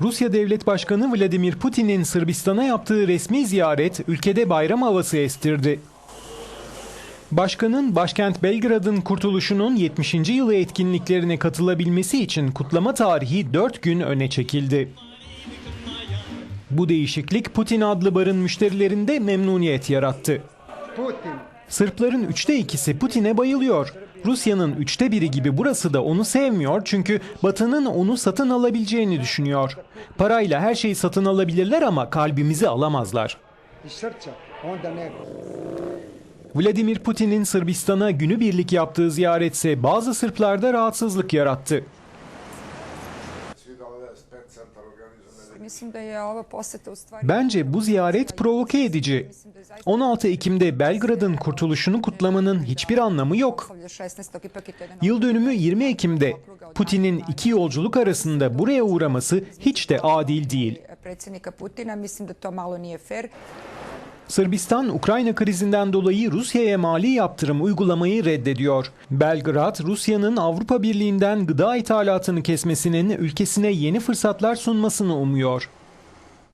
Rusya Devlet Başkanı Vladimir Putin'in Sırbistan'a yaptığı resmi ziyaret ülkede bayram havası estirdi. Başkanın başkent Belgrad'ın kurtuluşunun 70. yılı etkinliklerine katılabilmesi için kutlama tarihi 4 gün öne çekildi. Bu değişiklik Putin adlı barın müşterilerinde memnuniyet yarattı. Putin. Sırpların üçte ikisi Putin'e bayılıyor. Rusya'nın üçte biri gibi burası da onu sevmiyor çünkü Batı'nın onu satın alabileceğini düşünüyor. Parayla her şeyi satın alabilirler ama kalbimizi alamazlar. Vladimir Putin'in Sırbistan'a günübirlik yaptığı ziyaretse bazı Sırplarda rahatsızlık yarattı. Bence bu ziyaret provoke edici. 16 Ekim'de Belgrad'ın kurtuluşunu kutlamanın hiçbir anlamı yok. 16. ipak je to jedan Yıl dönümü 20 Ekim'de. Putin'in iki yolculuk arasında buraya uğraması hiç de adil değil. Sırbistan, Ukrayna krizinden dolayı Rusya'ya mali yaptırım uygulamayı reddediyor. Belgrad, Rusya'nın Avrupa Birliği'nden gıda ithalatını kesmesinin ülkesine yeni fırsatlar sunmasını umuyor.